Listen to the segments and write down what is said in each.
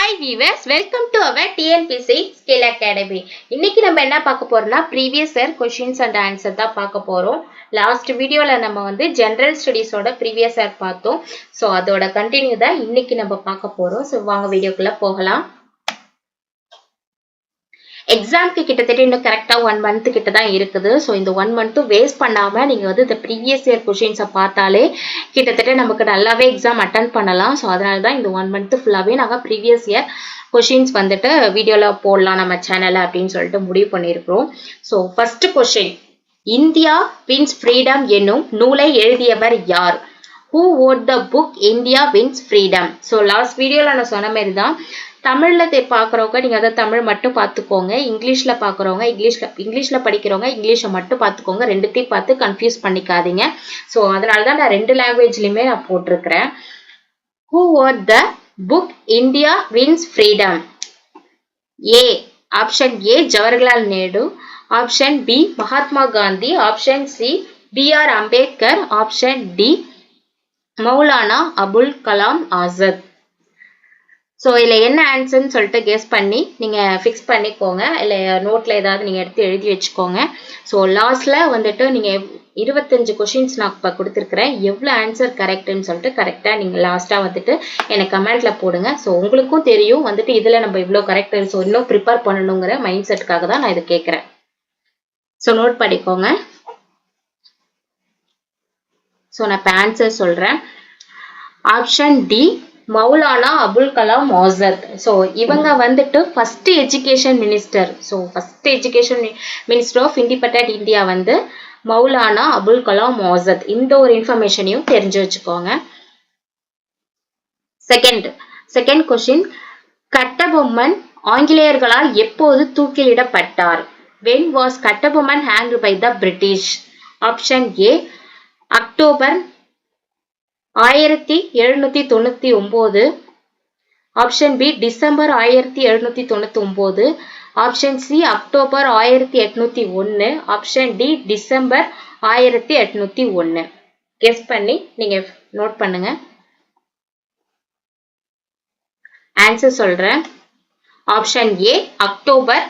Hi viewers welcome to our TNPSC skill academy இன்னைக்கு நம்ம என்ன பார்க்க போறோம்னா previous year questions and answer தான் பார்க்க போறோம். லாஸ்ட் வீடியோல நம்ம வந்து ஜென்ரல் ஸ்டடீஸோட ப்ரீவியஸ் இயர் பார்த்தோம். ஸோ அதோட கண்டினியூ தான் இன்னைக்கு நம்ம பார்க்க போறோம். ஸோ வாங்க வீடியோக்குள்ள போகலாம். எக்ஸாம்க்கு கிட்டத்தட்ட இன்னும் கரெக்டாக ஒன் மந்த் கிட்ட தான் இருக்குது. ஸோ இந்த ஒன் மந்த்தும் வேஸ்ட் பண்ணாமல் நீங்கள் வந்து இந்த ப்ரீவியஸ் இயர் கொஷின்ஸை பார்த்தாலே கிட்டத்தட்ட நமக்கு நல்லாவே எக்ஸாம் அட்டன் பண்ணலாம். ஸோ அதனால தான் இந்த ஒன் மந்த்து ஃபுல்லாகவே நாங்கள் ப்ரீவியஸ் இயர் கொஷின்ஸ் வந்துட்டு வீடியோவில் போடலாம் நம்ம சேனலில் அப்படின்னு சொல்லிட்டு முடிவு பண்ணியிருக்கிறோம் so first question India wins freedom என்னும் நூலை எழுதியவர் யார்? Who wrote the book India wins freedom so last வீடியோவில் நான் சொன்ன மாதிரி தான் தமிழில் பார்க்குறவங்க நீங்கள் அதை தமிழ் மட்டும் பார்த்துக்கோங்க இங்கிலீஷில் பார்க்குறவங்க இங்கிலீஷில் இங்கிலீஷில் படிக்கிறவங்க இங்கிலீஷை மட்டும் பார்த்துக்கோங்க ரெண்டுத்தையும் பார்த்து கன்ஃபியூஸ் பண்ணிக்காதீங்க. ஸோ அதனால தான் நான் ரெண்டு லாங்குவேஜ்லையுமே நான் போட்டிருக்கிறேன். Who wrote the book India wins freedom A option A Jawaharlal Nehru option B Mahatma Gandhi option C B R Ambedkar option D Maulana Abul Kalam Azad so இதில் என்ன ஆன்சர்னு சொல்லிட்டு கெஸ் பண்ணி நீங்கள் ஃபிக்ஸ் பண்ணிக்கோங்க. இல்லை நோட்டில் ஏதாவது நீங்கள் எடுத்து எழுதி வச்சுக்கோங்க. ஸோ லாஸ்ட்டில் வந்துட்டு நீங்கள் இருபத்தஞ்சு கொஷின்ஸ் நான் இப்போ கொடுத்துருக்குறேன். எவ்வளோ ஆன்சர் கரெக்டுன்னு சொல்லிட்டு கரெக்டாக நீங்கள் லாஸ்ட்டாக வந்துட்டு எனக்கு கமெண்ட்டில் போடுங்க. ஸோ உங்களுக்கும் தெரியும் வந்துட்டு இதில் நம்ம இவ்வளோ கரெக்ட் ஸோ இன்னும் ப்ரிப்பேர் பண்ணணுங்கிற மைண்ட் செட்டுக்காக தான் நான் இதை கேட்குறேன். ஸோ நோட் பண்ணிக்கோங்க. ஸோ நான் இப்போ ஆன்சர் சொல்கிறேன் option D Maulana Abul Kalam Azad so இவங்க வந்துட்டு first education minister so first education minister of independent India வந்து மௌலானா அபுல் கலாம் ஆசாத் இந்த ஒரு இன்ஃபர்மேஷனையும் தெரிஞ்சு வச்சுக்கோங்க. செகண்ட் செகண்ட் கொஸ்டின் கட்டபொம்மன் ஆங்கிலேயர்களால் எப்போது தூக்கிலிடப்பட்டார்? When was Kattabomman hang by the British option A October ஆயிரத்தி எழுநூத்தி தொண்ணூத்தி ஒன்பது ஆப்ஷன் பி டிசம்பர் ஆயிரத்தி எழுநூத்தி தொண்ணூத்தி ஒன்பது ஆப்ஷன் சி அக்டோபர் ஆயிரத்தி எட்நூத்தி ஒன்னு ஆப்ஷன் டி டிசம்பர் ஆயிரத்தி எட்நூத்தி ஒன்னு கெஸ் பண்ணி நீங்க நோட் பண்ணுங்க. ஆன்சர் சொல்றேன். Option A October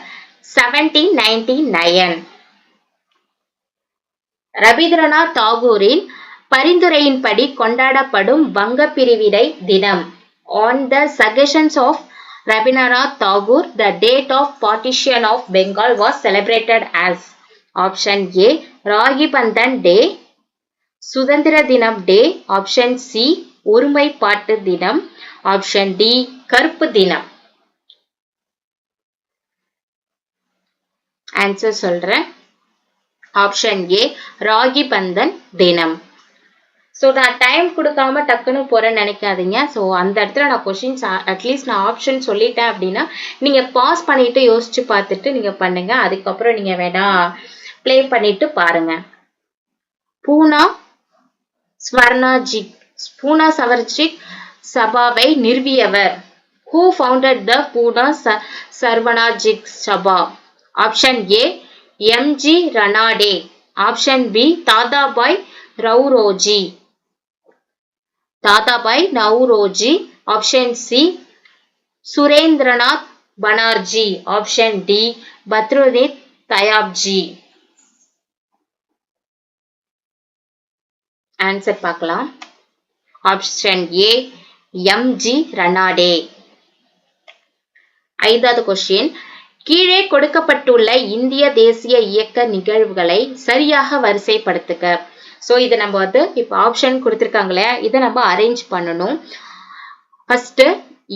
seventeen ninety nine Rabindranath தாகூரின் பரிந்துரையின்படி கொண்டாடப்படும் வங்க பிரிவினை தினம் on the suggestions of Rabindranath Tagore the date of partition of Bengal was celebrated as option A Rakhibandhan day சுதந்திர தினம் டே ஆப்ஷன் சி ஒருமைப்பாட்டு தினம் ஆப்ஷன் டி கருப்பு தினம் ஆன்சர் சொல்றேன். ஆப்ஷன் ஏ ராகி பந்தன் தினம் ஸோ நான் டைம் கொடுக்காம டக்குன்னு போகிறேன்னு நினைக்காதீங்க. ஸோ அந்த இடத்துல நான் கொஷின்ஸ் அட்லீஸ்ட் நான் ஆப்ஷன் சொல்லிட்டேன் அப்படின்னா நீங்கள் பாஸ் பண்ணிவிட்டு யோசிச்சு பார்த்துட்டு நீங்கள் பண்ணுங்கள் அதுக்கப்புறம் நீங்கள் வேணா ப்ளே பண்ணிட்டு பாருங்கள் பூனா ஸ்வர்ணாஜிக் பூனா சவர்ஜிக் சபாவை நிறுவியவர். ஹூ ஃபவுண்டட் த பூனா ச Sarvajanik Sabha? Option A M G Ranade option B Dadabhai Naoroji. Dadabhai Naoroji option C Surendranath Banerjee option D Badruddin Tyabji. Answer பார்க்கலாம். Option A M G Ranade ஐந்தாவது question கீழே கொடுக்கப்பட்டுள்ள இந்திய தேசிய இயக்க நிகழ்வுகளை சரியாக வரிசைப்படுத்துக. ஸோ இதை நம்ம வந்து இப்போ ஆப்ஷன் கொடுத்துருக்காங்களே இதை நம்ம அரேஞ்ச் பண்ணணும். ஃபர்ஸ்ட்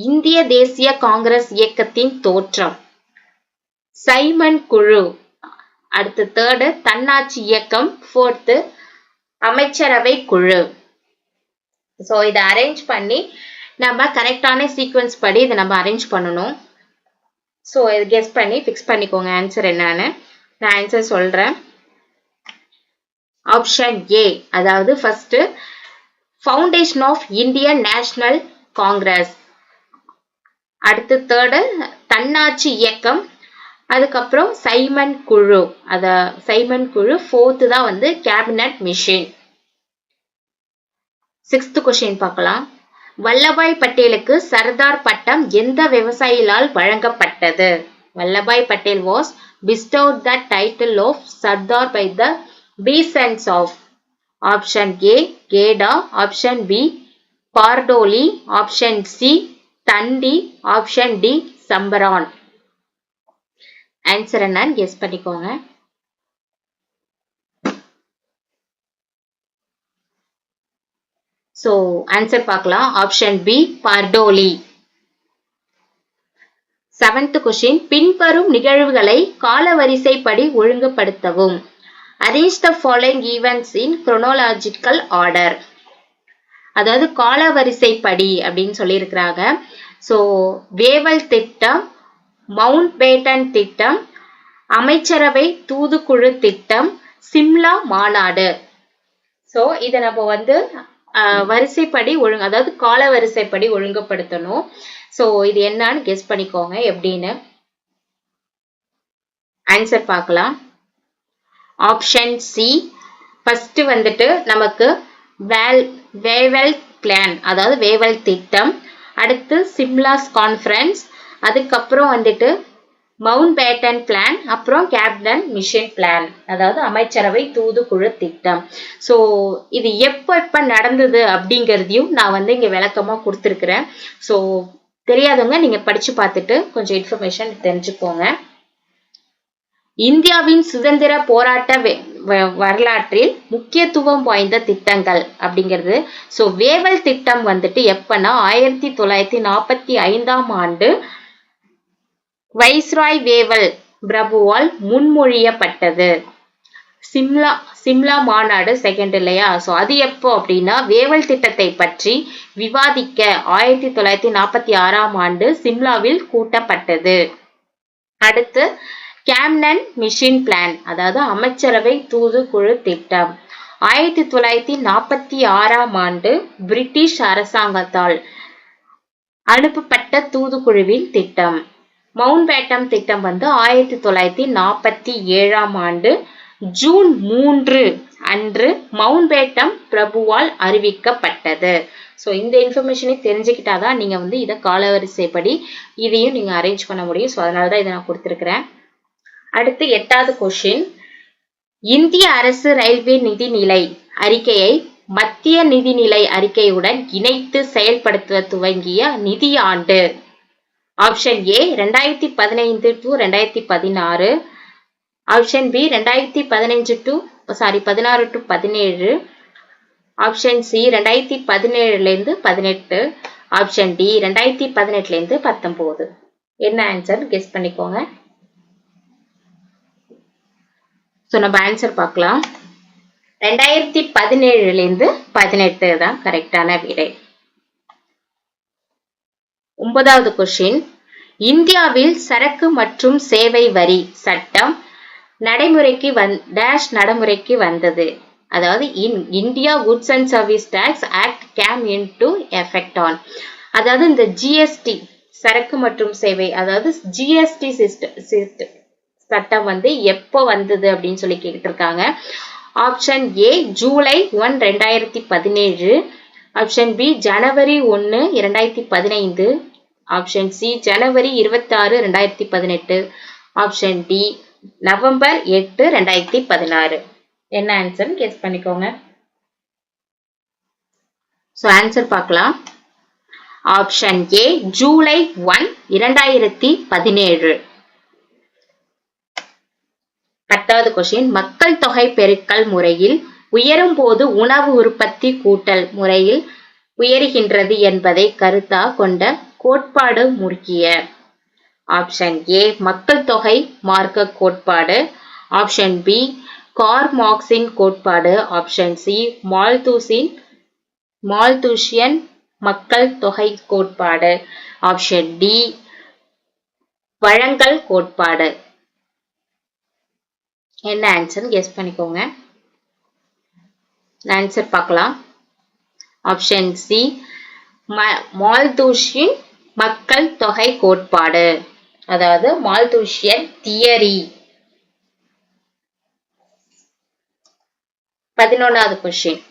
இந்திய தேசிய காங்கிரஸ் இயக்கத்தின் தோற்றம். சைமன் குழு. அடுத்து தேர்டு தன்னாட்சி இயக்கம். ஃபோர்த்து அமைச்சரவை குழு. ஸோ இதை அரேஞ்ச் பண்ணி நம்ம கரெக்டான சீக்வன்ஸ் படி இதை நம்ம அரேஞ்ச் பண்ணணும். ஸோ இது கெஸ் பண்ணி ஃபிக்ஸ் பண்ணிக்கோங்க. ஆன்சர் என்னன்னு? நான் ஆன்சர் சொல்கிறேன் ஆப்ஷன் ஏ அதாவது first foundation of Indian National Congress அடுத்து தேர்டு தன்னாட்சி இயக்கம். அதுக்கப்புறம் சைமன் குழு அத சைமன் குழு ஃபோர்த்து தான் வந்து கேபினட் மிஷின் சிக்ஸ்த் கொஸ்டின் பார்க்கலாம். வல்லபாய் பட்டேலுக்கு சர்தார் பட்டம் எந்த விவசாயியால் வழங்கப்பட்டது? Vallabhbhai Patel was bestowed the title of Sardar by the descendants of. Option A Geda. Option B Pardoli. Option C Tandi. Option D Champaran answer என்னன்னு guess பண்ணிக்கோங்க. So answer பார்க்கலாம். Option B Bardoli seventh question பின்வரும் நிகழ்வுகளை காலவரிசைப்படி ஒழுங்குபடுத்தவும். Arrange the following events in chronological order அதாவது காலவரிசைப்படி அப்படின்னு சொல்லியிருக்கிறாங்க. ஸோ வேவல் திட்டம் மவுண்ட் பேட்டன் திட்டம் அமைச்சரவை தூதுக்குழு திட்டம் சிம்லா மாநாடு. ஸோ இதை நம்ம வந்து வரிசைப்படி ஒழுங்கு அதாவது கால வரிசைப்படி ஒழுங்குபடுத்தணும். ஸோ இது என்னன்னு கெஸ் பண்ணிக்கோங்க எப்படின்னு. ஆன்சர் பார்க்கலாம். ஆப்ஷன் சி ஃபஸ்ட்டு வந்துட்டு நமக்கு வேல் வேவல் பிளான் அதாவது வேவல் திட்டம். அடுத்து சிம்லாஸ் கான்ஃபரன்ஸ் அதுக்கப்புறம் வந்துட்டு மவுண்ட் பேட்டன் பிளான் அப்புறம் கேப்டன் மிஷன் பிளான் அதாவது அமைச்சரவை தூதுக்குழு திட்டம். ஸோ இது எப்போ எப்போ நடந்தது அப்படிங்கிறதையும் நான் வந்து இங்கே விளக்கமாக கொடுத்துருக்குறேன். ஸோ தெரியாதவங்க நீங்கள் படித்து பார்த்துட்டு கொஞ்சம் இன்ஃபர்மேஷன் தெரிஞ்சுக்கோங்க. இந்தியாவின் சுதந்திர போராட்ட வரலாற்றில் முக்கியத்துவம் வாய்ந்த திட்டங்கள் அப்படிங்கிறது. ஸோ வேவல் திட்டம் வந்துட்டு எப்பன்னா ஆயிரத்தி தொள்ளாயிரத்தி நாற்பத்தி ஐந்தாம் ஆண்டு வைஸ்ராய் வேவல் பிரபுவால் முன்மொழியப்பட்டது. சிம்லா சிம்லா மாநாடு செகண்ட் இல்லையா? ஸோ அது எப்போ அப்படின்னா வேவல் திட்டத்தை பற்றி விவாதிக்க ஆயிரத்தி தொள்ளாயிரத்தி நாற்பத்தி ஆறாம் ஆண்டு சிம்லாவில் கூட்டப்பட்டது. அடுத்து கேம்னன் மிஷின் பிளான் அதாவது அமைச்சரவை தூதுக்குழு திட்டம். ஆயிரத்தி தொள்ளாயிரத்தி நாற்பத்தி ஆறாம் ஆண்டு பிரிட்டிஷ் அரசாங்கத்தால் அனுப்பப்பட்ட தூதுக்குழுவின் திட்டம். மவுண்ட் பேட்டம் திட்டம் வந்து ஆயிரத்தி தொள்ளாயிரத்தி நாற்பத்தி ஏழாம் ஆண்டு ஜூன் மூன்று அன்று மவுண்ட் பேட்டம் பிரபுவால் அறிவிக்கப்பட்டது. ஸோ இந்த இன்ஃபர்மேஷனை தெரிஞ்சுக்கிட்டாதான் நீங்கள் வந்து இதை காலவரிசைப்படி இதையும் நீங்கள் அரேஞ்ச் பண்ண முடியும். ஸோ அதனால தான் இதை நான் கொடுத்துருக்குறேன். அடுத்து எட்டாவது கொஷின் இந்திய அரசு ரயில்வே நிதிநிலை அறிக்கையை மத்திய நிதிநிலை அறிக்கையுடன் இணைத்து செயல்படுத்த துவங்கிய நிதி ஆண்டு ஆப்ஷன் ஏ ரெண்டாயிரத்தி பதினைந்து டு ரெண்டாயிரத்தி பதினாறு. ஆப்ஷன் பி ரெண்டாயிரத்தி பதினைஞ்சு டு சாரி பதினாறு டு பதினேழு. ஆப்ஷன் சி ரெண்டாயிரத்தி பதினேழுலேருந்து பதினெட்டு. ஆப்ஷன் டி ரெண்டாயிரத்தி பதினெட்டுலேருந்து பத்தொம்போது என்ன ஆன்சர் கெஸ் பண்ணிக்கோங்க. ஸோ நம்ம ஆன்சர் பார்க்கலாம். ரெண்டாயிரத்தி பதினேழுலேருந்து பதினெட்டு தான் கரெக்டான விடை. ஒன்பதாவது கொஷின் இந்தியாவில் சரக்கு மற்றும் சேவை வரி சட்டம் நடைமுறைக்கு வந் டேஷ் நடைமுறைக்கு வந்தது. அதாவது in India goods and service tax act came into effect on அதாவது இந்த ஜிஎஸ்டி சரக்கு மற்றும் சேவை அதாவது ஜிஎஸ்டி சிஸ்டம் சட்டம் வந்து எப்போ வந்தது அப்படின்னு சொல்லி கேட்டிருக்காங்க ஆப்ஷன் ஏ ஜூலை ஒன் ரெண்டாயிரத்தி பதினேழு. ஆப்ஷன் பி ஜனவரி ஒன்று இரண்டாயிரத்தி பதினைந்து. ஆப்ஷன் சி ஜனவரி இருபத்தாறு ரெண்டாயிரத்தி பதினெட்டு. ஆப்ஷன் டி நவம்பர் எட்டு ரெண்டாயிரத்தி பதினாறு. என்ன ஆன்சர் கெஸ் பண்ணிக்கோங்க. ஸோ ஆன்சர் பார்க்கலாம். ஆப்ஷன் ஏ ஜூலை ஒன் இரண்டாயிரத்தி பதினேழு. பத்தாவது கொஸ்டின் மக்கள் தொகை பெருக்கல் முறையில் உயரும் போது உணவு உற்பத்தி கூட்டல் முறையில் உயர்கின்றது என்பதை கருத்தா கொண்ட கோட்பாடு முக்கிய ஆப்ஷன் ஏ மக்கள் தொகை மார்க்க கோட்பாடு. ஆப்ஷன் பி கார்மாக்ஸின் கோட்பாடு. ஆப்ஷன் சி மால்தூசின் மால்தூஷியன் மக்கள் தொகை கோட்பாடு. ஆப்ஷன் டி வழங்கல் கோட்பாடு. என்ன ஆன்சர் கெஸ் பண்ணிக்கோங்க. ஆன்சர் பார்க்கலாம். ஆப்ஷன் சி மால்தூஷின் மக்கள் தொகை கோட்பாடு. அதாவது மால்தூஷியன் தியரி பதினொன்றாவது கொஸ்டின்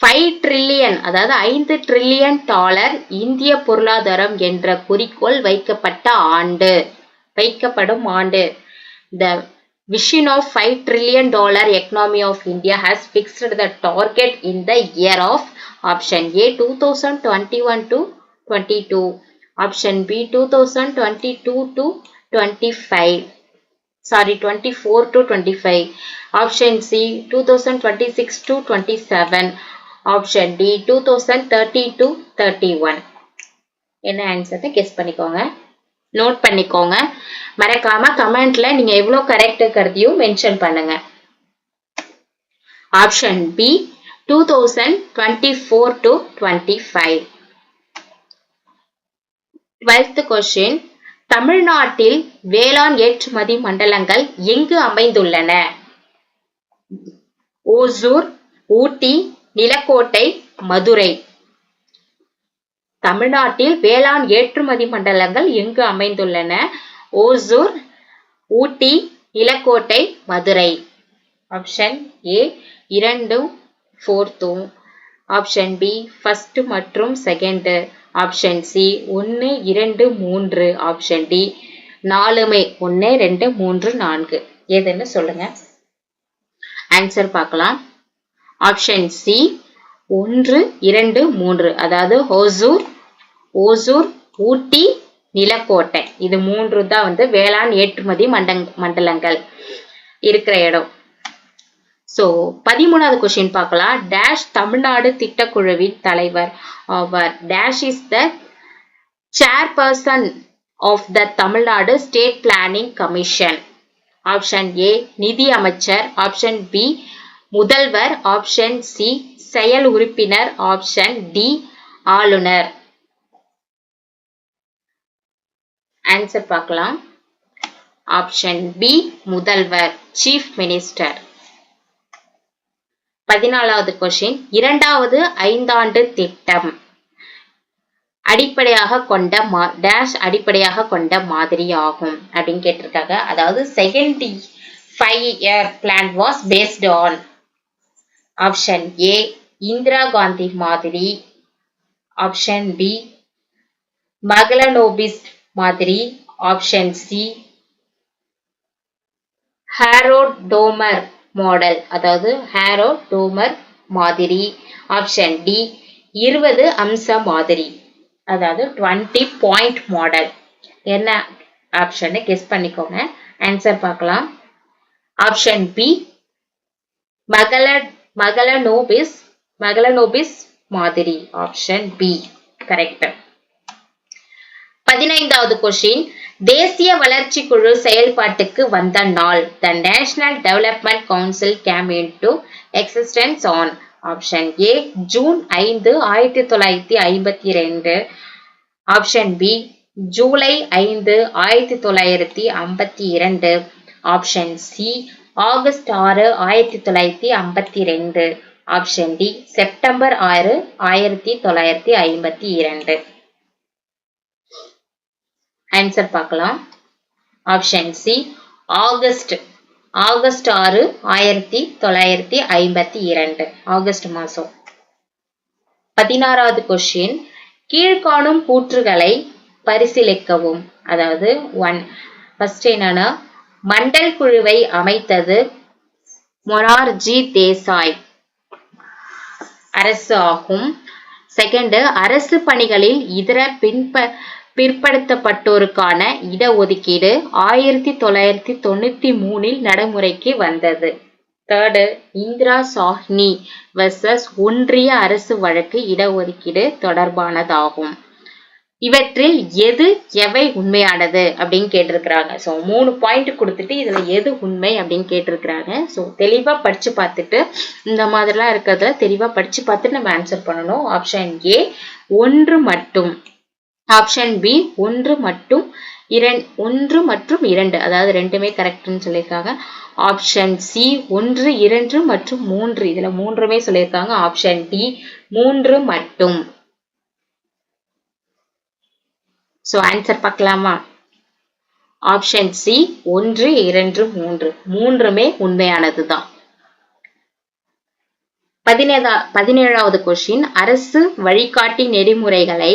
ஃபைவ் ட்ரில்லியன் அதாவது ஐந்து ட்ரில்லியன் டாலர் இந்திய பொருளாதாரம் என்ற குறிக்கோள் வைக்கப்பட்ட ஆண்டு. வைக்கப்படும் ஆண்டு. The vision of 5 trillion dollar economy of India has fixed the target in the year of option A 2021 to 22 option B 2022 to 25 sorry 24 to 25 option C 2026 to 27 option D 2030 to 31 என்ன ஆன்சர்னு கெஸ் பண்ணிக்கோங்க note பண்ணிக்கோங்க. மறக்காம கமெண்ட்ல நீங்க எவ்வளவு correct இருக்கிறதையும் mention பண்ணுங்க. Option B two thousand twenty four to twenty five twelfth question தமிழ்நாட்டில் வேளாண் ஏற்றுமதி மண்டலங்கள் எங்கு அமைந்துள்ளன? ஓசூர் ஊட்டி நிலக்கோட்டை மதுரை. தமிழ்நாட்டில் வேளாண் ஏற்றுமதி மண்டலங்கள் எங்கு அமைந்துள்ளன? ஓசூர் ஊட்டி இளக்கோட்டை மதுரை. ஆப்ஷன் ஏ இரண்டும் ஃபோர்த்தும் ஆப்ஷன் பி ஃபஸ்ட்டு மற்றும் செகண்டு ஆப்ஷன் சி ஒன்று இரண்டு மூன்று. ஆப்ஷன் டி நாலுமே ஒன்று ரெண்டு மூன்று நான்கு. எதுன்னு சொல்லுங்க. ஆன்சர் பார்க்கலாம். ஆப்ஷன் சி ஒன்று இரண்டு மூன்று. அதாவது ஓசூர் ஓசூர் ஊட்டி நிலக்கோட்டை. இது மூன்று தான் வந்து வேளாண் ஏற்றுமதி மண்டங் மண்டலங்கள் இருக்கிற இடம். ஸோ பதிமூணாவது கொஸ்டின் பார்க்கலாம். டேஷ் தமிழ்நாடு திட்டக்குழுவின் தலைவர் அவர் dash is the chairperson of the Tamil Nadu state planning commission option A நிதி அமைச்சர். ஆப்ஷன் பி முதல்வர். ஆப்ஷன் சி செயல் உறுப்பினர் ஆப்ஷன் டி ஆளுநர். ஆன்சர் பார்க்கலாம். ஆப்ஷன் பி முதல்வர் சீஃப் மினிஸ்டர் பதினாலாவது கொஸ்டின் இரண்டாவது ஐந்தாண்டு திட்டம். அடிப்படையாக கொண்ட மா டேஷ் அடிப்படையாக கொண்ட மாதிரி ஆகும் அப்படின்னு கேட்டிருக்காங்க. அதாவது second five year plan was based on option A Indira Gandhi மாதிரி. ஆப்ஷன் பி மகளனோபிஸ் மாதிரி. ஆப்ஷன் சி ஹேரோடோமர் மாடல் அதாவது ஹேரோடோமர் மாதிரி. ஆப்ஷன் டி இருபது அம்ச மாதிரி. அதாவது டுவெண்ட்டி பாயிண்ட் மாடல் என்ன ஆப்ஷன் கெஸ் பண்ணிக்கோங்க. ஆன்சர் பார்க்கலாம். ஆப்ஷன் பி மகள மகளனோபிஸ் மகளனோபிஸ் மாதிரி ஆப்ஷன் பி கரெக்ட் பதினைந்தாவது கொஸ்டின் தேசிய வளர்ச்சி குழு செயல்பாட்டுக்கு வந்த நாள். The national development council came into existence on option A June ஐந்து ஆயிரத்தி தொள்ளாயிரத்தி ஐம்பத்தி ரெண்டு ஆப்ஷன் பி ஜூலை ஐந்து ஆயிரத்தி தொள்ளாயிரத்தி ஐம்பத்தி இரண்டு. ஆப்ஷன் சி ஆகஸ்ட் ஆறு ஆயிரத்தி தொள்ளாயிரத்தி ஐம்பத்தி ரெண்டு ஆப்ஷன் டி செப்டம்பர் ஆறு ஆயிரத்தி தொள்ளாயிரத்தி ஐம்பத்தி இரண்டு. ஆன்சர் பார்க்கலாம். ஆப்ஷன் சி ஆகஸ்ட் ஆகஸ்ட் ஆறு ஆயிரத்தி தொள்ளாயிரத்தி ஐம்பத்தி இரண்டு. ஆகஸ்ட் மாதம் பதினாறாவது கொஸ்டின் கீழ்காணும் கூற்றுகளை பரிசீலிக்கவும். அதாவது ஒன் ஃபர்ஸ்ட் என்னன்னா மண்டல் குழுவை அமைத்தது மொரார்ஜி தேசாய். அரசு ஆகும் செகண்டு அரசு பணிகளில் இதர பின்ப பிற்படுத்தப்பட்டோருக்கான இடஒதுக்கீடு ஆயிரத்தி தொள்ளாயிரத்தி தொண்ணூத்தி மூணில் நடைமுறைக்கு வந்தது. தேர்டு இந்திரா சாஹ்னி வெர்சஸ் ஒன்றிய அரசு வழக்கு இடஒதுக்கீடு தொடர்பானதாகும். இவற்றில் எது எவை உண்மையானது அப்படின்னு கேட்டிருக்கிறாங்க. ஸோ மூணு பாயிண்ட் கொடுத்துட்டு இதில் எது உண்மை அப்படின்னு கேட்டிருக்கிறாங்க. ஸோ தெளிவாக படித்து பார்த்துட்டு இந்த மாதிரிலாம் இருக்கிறதுல தெளிவாக படித்து பார்த்துட்டு நம்ம ஆன்சர் பண்ணணும். ஆப்ஷன் ஏ ஒன்று மட்டும். ஆப்ஷன் பி ஒன்று மட்டும் இரண் ஒன்று மற்றும் இரண்டு. அதாவது ரெண்டுமே கரெக்ட்னு சொல்லியிருக்காங்க. ஆப்ஷன் சி ஒன்று இரண்டு மற்றும் மூன்று. இதில் மூன்றுமே சொல்லியிருக்காங்க. ஆப்ஷன் டி மூன்று மட்டும். ஸோ ஆன்சர் பார்க்கலாமா? ஆப்ஷன் சி ஒன்று இரண்டு மூன்று. மூன்றுமே உண்மையானது தான் பதினேதா பதினேழாவது கொஷின் அரசு வழிகாட்டி நெறிமுறைகளை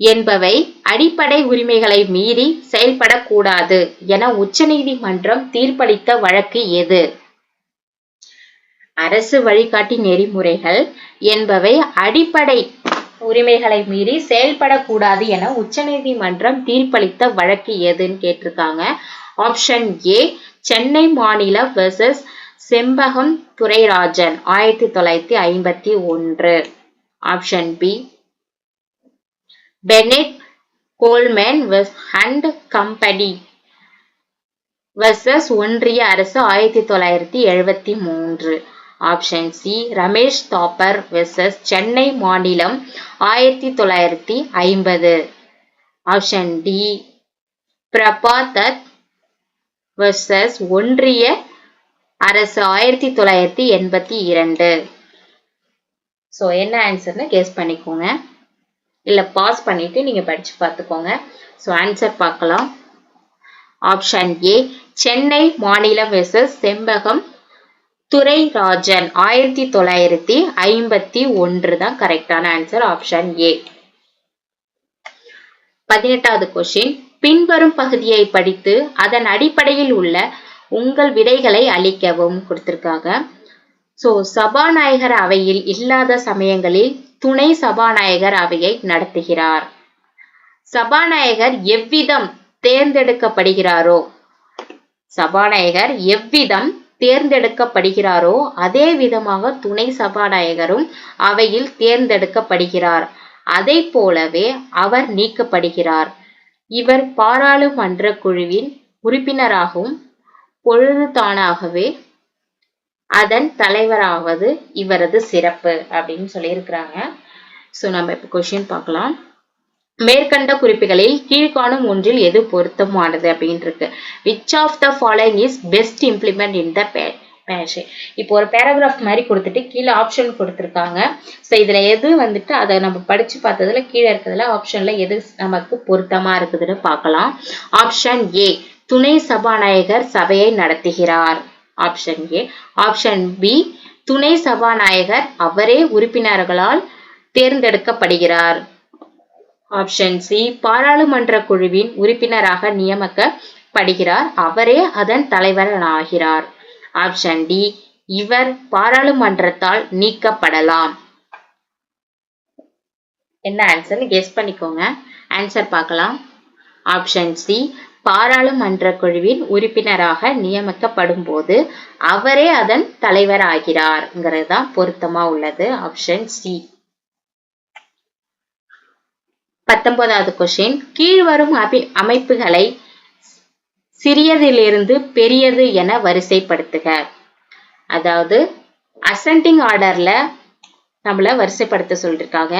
என்பவை அடிப்படை உரிமைகளை மீறி செயல்படக்கூடாது என உச்சநீதிமன்றம் தீர்ப்பளித்த வழக்கு எது? அரசு வழிகாட்டி நெறிமுறைகள் என்பவை அடிப்படை உரிமைகளை மீறி செயல்படக்கூடாது என உச்சநீதிமன்றம் தீர்ப்பளித்த வழக்கு எதுன்னு கேட்டிருக்காங்க. ஆப்ஷன் ஏ சென்னை மாநில வெர்சஸ் செம்பகம் துரைராஜன் ஆயிரத்தி தொள்ளாயிரத்தி ஐம்பத்தி ஒன்று. Option B Bennett Coleman and company versus ஒன்றிய அரசு ஆயிரத்தி தொள்ளாயிரத்தி எழுபத்தி மூன்று. Option C Ramesh Thapar versus Chennai மாநிலம் ஆயிரத்தி தொள்ளாயிரத்தி ஐம்பது. ஆப்ஷன் டி பிரபாதத் வெர்சஸ் ஒன்றிய அரசு ஆயிரத்தி தொள்ளாயிரத்தி எண்பத்தி இரண்டு. ஸோ என்ன ஆன்சர்னு கேஸ் பண்ணிக்கோங்க. இல்லை பாஸ் பண்ணிட்டு நீங்க படிச்சு பார்த்துக்கோங்க. ஸோ ஆன்சர் பார்க்கலாம். ஆப்ஷன் ஏ சென்னை மாநிலம் வெர்சஸ் செம்பகம் துரைராஜன் ஆயிரத்தி தொள்ளாயிரத்தி ஐம்பத்தி ஒன்று தான் கரெக்டான ஆன்சர் ஆப்ஷன் ஏ பதினெட்டாவது கொஸ்டின் பின்வரும் பகுதியை படித்து அதன் அடிப்படையில் உள்ள உங்கள் விடைகளை அளிக்கவும் கொடுத்திருக்காங்க. சோ சபாநாயகர் அவையில் இல்லாத சமயங்களில் துணை சபாநாயகர் அவையை நடத்துகிறார். சபாநாயகர் எவ்விதம் தேர்ந்தெடுக்கப்படுகிறாரோ? சபாநாயகர் எவ்விதம் தேர்ந்தெடுக்கப்படுகிறாரோ அதே விதமாக துணை சபாநாயகரும் அவையில் தேர்ந்தெடுக்கப்படுகிறார். அதை போலவே அவர் நீக்கப்படுகிறார். இவர் பாராளுமன்ற குழுவின் உறுப்பினராகவும் பொழுதுதானாகவே அதன் தலைவராவது இவரது சிறப்பு அப்படின்னு சொல்லியிருக்கிறாங்க. ஸோ நம்ம இப்போ கொஷின் பார்க்கலாம். மேற்கண்ட குறிப்புகளில் கீழ்காணும் ஒன்றில் எது பொருத்தமானது அப்படின்னு இருக்கு which of the following is best implement in the fashion இப்போ ஒரு பேராகிராஃப் மாதிரி கொடுத்துட்டு கீழே ஆப்ஷன் கொடுத்துருக்காங்க. ஸோ இதுல எது வந்துட்டு அதை நம்ம படிச்சு பார்த்ததுல கீழே இருக்கிறதுல ஆப்ஷன்ல எது நமக்கு பொருத்தமா இருக்குதுன்னு பார்க்கலாம். ஆப்ஷன் ஏ துணை சபாநாயகர் சபையை நடத்துகிறார். ஆப்ஷன் ஏ ஆப்ஷன் பி துணை சபாநாயகர் அவரே உறுப்பினர்களால் தேர்ந்தெடுக்கப்படுகிறார். ஆப்ஷன் சி பாராளுமன்ற குழுவின் உறுப்பினராக நியமிக்கப்படுகிறார். அவரே அதன் தலைவராகிறார். ஆப்ஷன் டி இவர் பாராளுமன்றத்தால் நீக்கப்படலாம். என்ன ஆன்சர் கெஸ் பண்ணிக்கோங்க. ஆன்சர் பார்க்கலாம். ஆப்ஷன் சி பாராளுமன்ற குழுவின் உறுப்பினராக நியமிக்கப்படும் போது அவரே அதன் தலைவர் ஆகிறார்ங்கிறது தான் பொருத்தமா உள்ளது. ஆப்ஷன் சி பத்தொன்பதாவது கொஸ்டின் கீழ்வரும் அபி அமைப்புகளை சிறியதிலிருந்து பெரியது என வரிசைப்படுத்துக. அதாவது அசெண்டிங் ஆர்டர்ல நம்மள வரிசைப்படுத்த சொல்லிருக்காங்க.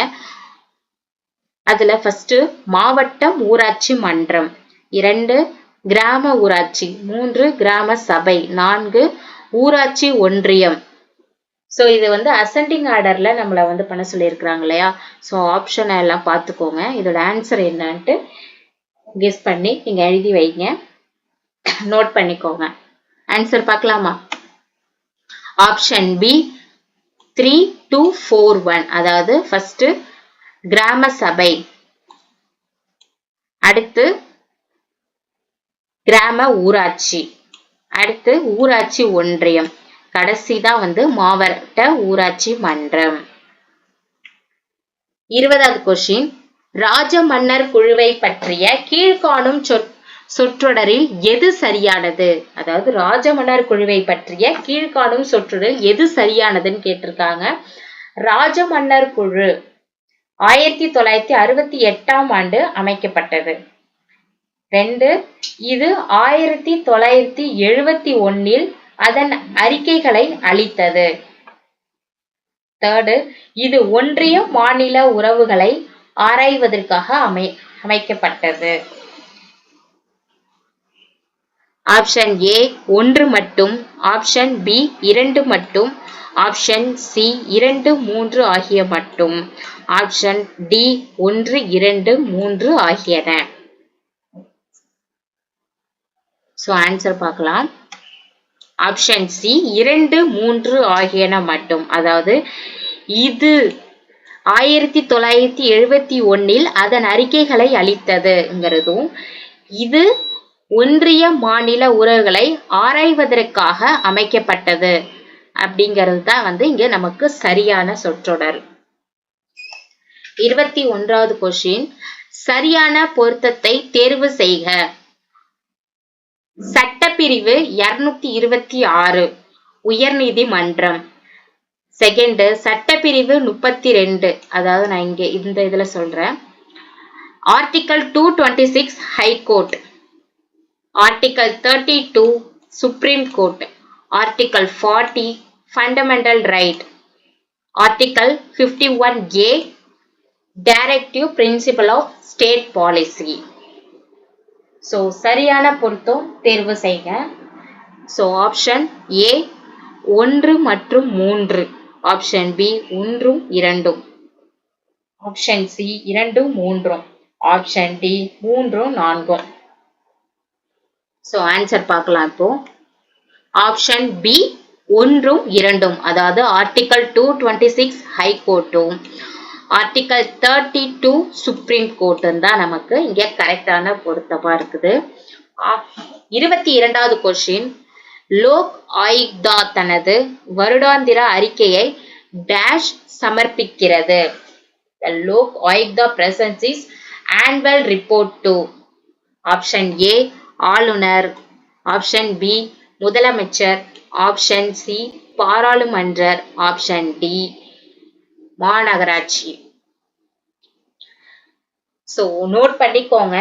அதுல ஃபர்ஸ்ட் மாவட்டம் ஊராட்சி மன்றம். இரண்டு கிராம ஊராட்சி. மூன்று கிராம சபை. நான்கு ஊராட்சி ஒன்றியம். ஸோ இது வந்து அசெண்டிங் ஆர்டர்ல நம்மளை வந்து பண்ண சொல்லியிருக்கிறாங்க இல்லையா? ஸோ ஆப்ஷனை எல்லாம் பார்த்துக்கோங்க. இதோட ஆன்சர் என்னன்ட்டு கெஸ் பண்ணி நீங்கள் எழுதி வைங்க. நோட் பண்ணிக்கோங்க. ஆன்சர் பார்க்கலாமா? Option B three two four one அதாவது ஃபர்ஸ்ட் கிராம சபை. அடுத்து கிராம ஊராட்சி. அடுத்து ஊராட்சி ஒன்றியம். கடைசி தான் வந்து மாவட்ட ஊராட்சி மன்றம். இருபதாவது கொஸ்டின் ராஜ மன்னர் குழுவை பற்றிய கீழ்காணும் சொற் சொற்றொடரில் எது சரியானது? அதாவது ராஜமன்னர் குழுவை பற்றிய கீழ்காணும் சொற்றொடர் எது சரியானதுன்னு கேட்டிருக்காங்க. ராஜமன்னர் குழு ஆயிரத்தி தொள்ளாயிரத்தி அறுபத்தி எட்டாம் ஆண்டு அமைக்கப்பட்டது. ரெண்டு இது ஆயிரத்தி தொள்ளாயிரத்தி எழுபத்தி ஒன்னில் அதன் அறிக்கைகளை அளித்தது. தேர்டு இது ஒன்றிய மாநில உறவுகளை ஆராய்வதற்காக அமை அமைக்கப்பட்டது. ஆப்ஷன் ஏ ஒன்று மட்டும். ஆப்ஷன் பி இரண்டு மட்டும். ஆப்ஷன் சி இரண்டு மூன்று ஆகிய மட்டும். ஆப்ஷன் டி ஒன்று இரண்டு மூன்று ஆகியன. ஸோ ஆன்சர் பார்க்கலாம். ஆப்ஷன் சி இரண்டு மூன்று ஆகியன மட்டும். அதாவது இது ஆயிரத்தி தொள்ளாயிரத்தி எழுபத்தி ஒன்னில் அதன் அறிக்கைகளை அளித்ததுங்கிறதும் இது ஒன்றிய மாநில உறவுகளை ஆராய்வதற்காக அமைக்கப்பட்டது அப்படிங்கிறது தான் வந்து இங்க நமக்கு சரியான சொற்றொடர். இருபத்தி ஒன்றாவது கொஸ்டின் சரியான பொருத்தத்தை தேர்வு செய்க. சட்டப்பிரிவு இருநூத்தி இருபத்தி ஆறு உயர்நீதிமன்றம். செகண்டு சட்டப்பிரிவு முப்பத்தி ரெண்டு அதாவது நான் இங்கே இந்த இதில் சொல்கிறேன் article two twenty six high court article thirty two supreme court article forty fundamental right article fifty one A directive principle of state policy so சரியான பொருத்தம் தேர்வு செய்க. ஸோ ஆப்ஷன் ஏ ஒன்று மற்றும் மூன்று. ஆப்ஷன் பி ஒன்றும் இரண்டும். ஆப்ஷன் சி இரண்டும் மூன்றும். ஆப்ஷன் டி மூன்றும் நான்கும். ஸோ ஆன்சர் பார்க்கலாம் இப்போ. ஆப்ஷன் பி ஒன்றும் இரண்டும். அதாவது article two twenty six high article article thirty two supreme court தான் நமக்கு இங்கே கரெக்டான பொருத்தமா இருக்குது. இருபத்தி இரண்டாவது கொஸ்டின் லோக் ஆயுக்தா தனது வருடாந்திர அறிக்கையை dash சமர்ப்பிக்கிறது. Lok Ayukta presents is annual report to option A ஆளுநர். ஆப்ஷன் பி முதலமைச்சர். ஆப்ஷன் சி பாராளுமன்றர். ஆப்ஷன் டி மாநகராட்சி. ஸோ நோட் பண்ணிக்கோங்க.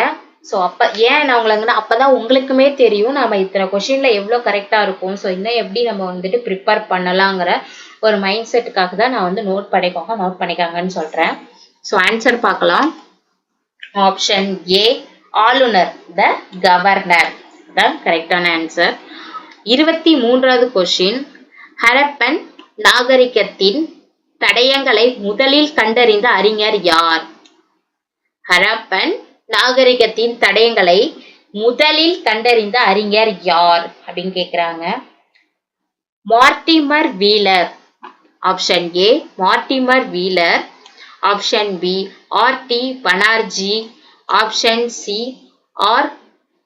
ஸோ அப்போ ஏன் நான் உங்களை அப்பதான் உங்களுக்குமே தெரியும் நம்ம இத்தனை கொஷின்ல எவ்வளோ கரெக்டாக இருக்கும். ஸோ இன்னும் எப்படி நம்ம வந்துட்டு ப்ரிப்பேர் பண்ணலாங்கிற ஒரு மைண்ட் செட்டுக்காக தான் நான் வந்து நோட் பண்ணிக்கோங்க நோட் பண்ணிக்காங்கன்னு சொல்கிறேன் ஸோ ஆன்சர் பார்க்கலாம். ஆப்ஷன் ஏ ஆளுநர் த கவர்னர் தான் கரெக்டான ஆன்சர் இருபத்தி மூன்றாவது கொஷின் ஹரப்பன் நாகரிகத்தின் தடயங்களை முதலில் கண்டறிந்த அறிஞர் யார்? ஹரப்பன் நாகரிகத்தின் தடயங்களை முதலில் கண்டறிந்த அறிஞர் யார் அப்படின்னு கேக்குறாங்க. Mortimer Wheeler option A Mortimer Wheeler. Option B R D Banerji. Option C R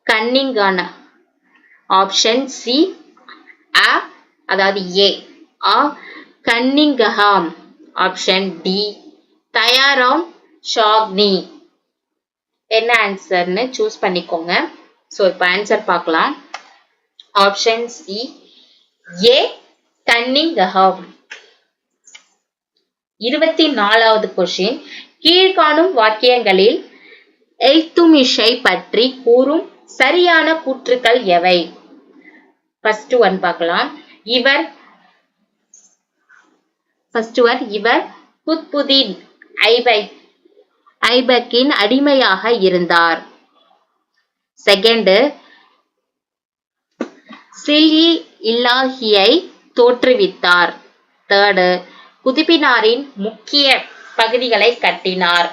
Cunningham. Option C uh அதாவது A A Cunningham. Option D Dayaram Sahni. என்ன ஆன்சர்னு சூஸ் பண்ணிக்கோங்க. ஸோ இப்போ ஆன்சர் பார்க்கலாம். ஆப்ஷன் சி ஏ கன்னிங்கஹாம் இருபத்தி நாலாவது question கீழ்காணும் வாக்கியங்களில் எல்துமிஷை பற்றி கூறும் சரியான கூற்றுக்கள் எவை? ஃபர்ஸ்ட் ஒன் பார்க்கலாம். இவர் ஃபர்ஸ்ட் ஒன் இவர் குத்புதீன் ஐபை ஐபக்கின் அடிமையாக இருந்தார். செகண்ட் சில்லி இல்லாஹியை தோற்றுவித்தார். தேர்டு குதிப்பினாரின் முக்கிய பகுதிகளை கட்டினார்.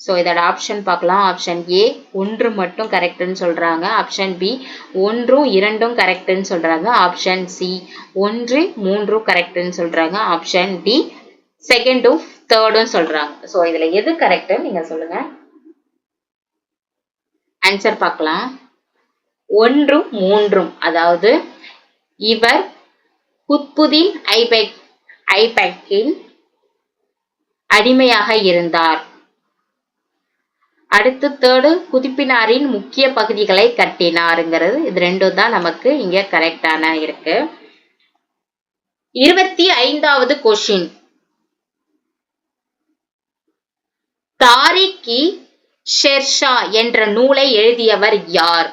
ஸோ இதோட ஆப்ஷன் பார்க்கலாம். ஆப்ஷன் ஏ ஒன்று மட்டும் கரெக்டுன்னு சொல்றாங்க. ஆப்ஷன் பி ஒன்றும் இரண்டும் கரெக்டுன்னு சொல்றாங்க. ஆப்ஷன் சி ஒன்று மூன்றும் கரெக்டுன்னு சொல்றாங்க. ஆப்ஷன் டி செகண்டும் தேர்டும் சொல்றாங்க. ஸோ இதுல எது கரெக்ட் நீங்க சொல்லுங்க. ஆன்சர் பார்க்கலாம். ஒன்றும் மூன்றும். அதாவது இவர் குத்புதீன் ஐபெக் ஐபெக்கின் அடிமையாக இருந்தார். அடுத்து தேர்டு குதிப்பினாரின் முக்கிய பகுதிகளை கட்டினாருங்கிறது. இது ரெண்டும் தான் நமக்கு இங்க கரெக்டான இருக்கு. இருபத்தி ஐந்தாவது கொஷின் தாரிக்கி ஷெர்ஷா என்ற நூலை எழுதியவர் யார்?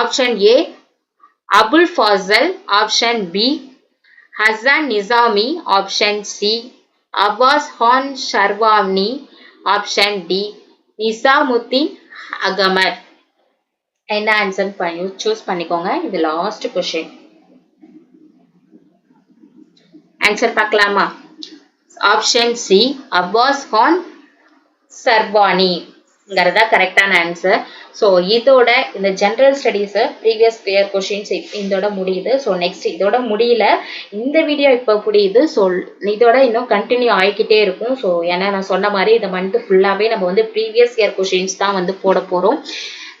Option A Abul Fazal. Option B Hasan Nizami. Option C Abbas Khan Sherwani. Option D Nizamuddin அகமர். என்ன ஆன்சர் பண்ணி சூஸ் பண்ணிக்கோங்க. இது லாஸ்ட் கொஷின் ஆன்சர் பார்க்கலாமா? ஆப்ஷன் சி அப்பாஸ் ஹான் சர்வாணிங்கிறது ங்கிறதா கரெக்டான ஆன்சர் ஸோ இதோட இந்த general studies previous year questions இதோட முடியுது. ஸோ நெக்ஸ்ட் இதோட முடியல. இந்த வீடியோ இப்போ புரியுது. ஸோ இதோட இன்னும் கண்டினியூ ஆகிக்கிட்டே இருக்கும். ஸோ ஏன்னா நான் சொன்ன மாதிரி இந்த மந்த் ஃபுல்லாகவே நம்ம வந்து ப்ரீவியஸ் இயர் கொஷின்ஸ் தான் வந்து போட போகிறோம்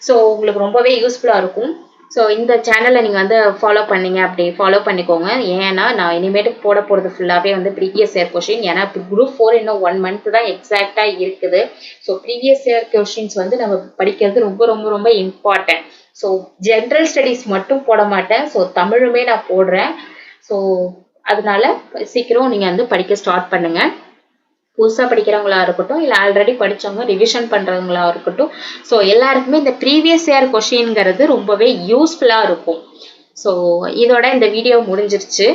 ஸோ உங்களுக்கு ரொம்பவே யூஸ்ஃபுல்லாக இருக்கும். ஸோ இந்த சேனலை நீங்கள் வந்து ஃபாலோ பண்ணீங்க அப்படி ஃபாலோ பண்ணிக்கோங்க. ஏன்னா நான் இனிமேட்டு போட போகிறது ஃபுல்லாகவே வந்து ப்ரீவியஸ் இயர் கொஷின் ஏன்னா இப்போ குரூப் ஃபோர் இன்னும் ஒன் மந்த் தான் எக்ஸாக்டாக இருக்குது. ஸோ ப்ரீவியஸ் இயர் கொஷின்ஸ் வந்து நம்ம படிக்கிறது ரொம்ப ரொம்ப ரொம்ப இம்பார்ட்டன்ட் ஸோ ஜென்ரல் ஸ்டடீஸ் மட்டும் போட மாட்டேன். ஸோ தமிழுமே நான் போடுறேன். ஸோ அதனால சீக்கிரம் நீங்கள் வந்து படிக்க ஸ்டார்ட் பண்ணுங்கள் புதுசாக படிக்கிறவங்களா இருக்கட்டும் இல்லை ஆல்ரெடி படித்தவங்க ரிவிஷன் பண்ணுறவங்களா இருக்கட்டும். ஸோ எல்லாருக்குமே இந்த ப்ரீவியஸ் இயர் கொஷின்ங்கிறது ரொம்பவே யூஸ்ஃபுல்லாக இருக்கும். ஸோ இதோட இந்த வீடியோ முடிஞ்சிருச்சு.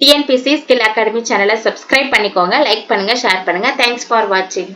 டிஎன்பிசி ஸ்கில் அகாடமி சேனலை சப்ஸ்கிரைப் பண்ணிக்கோங்க லைக் பண்ணுங்கள் ஷேர் பண்ணுங்கள் தேங்க்ஸ் ஃபார் வாட்சிங்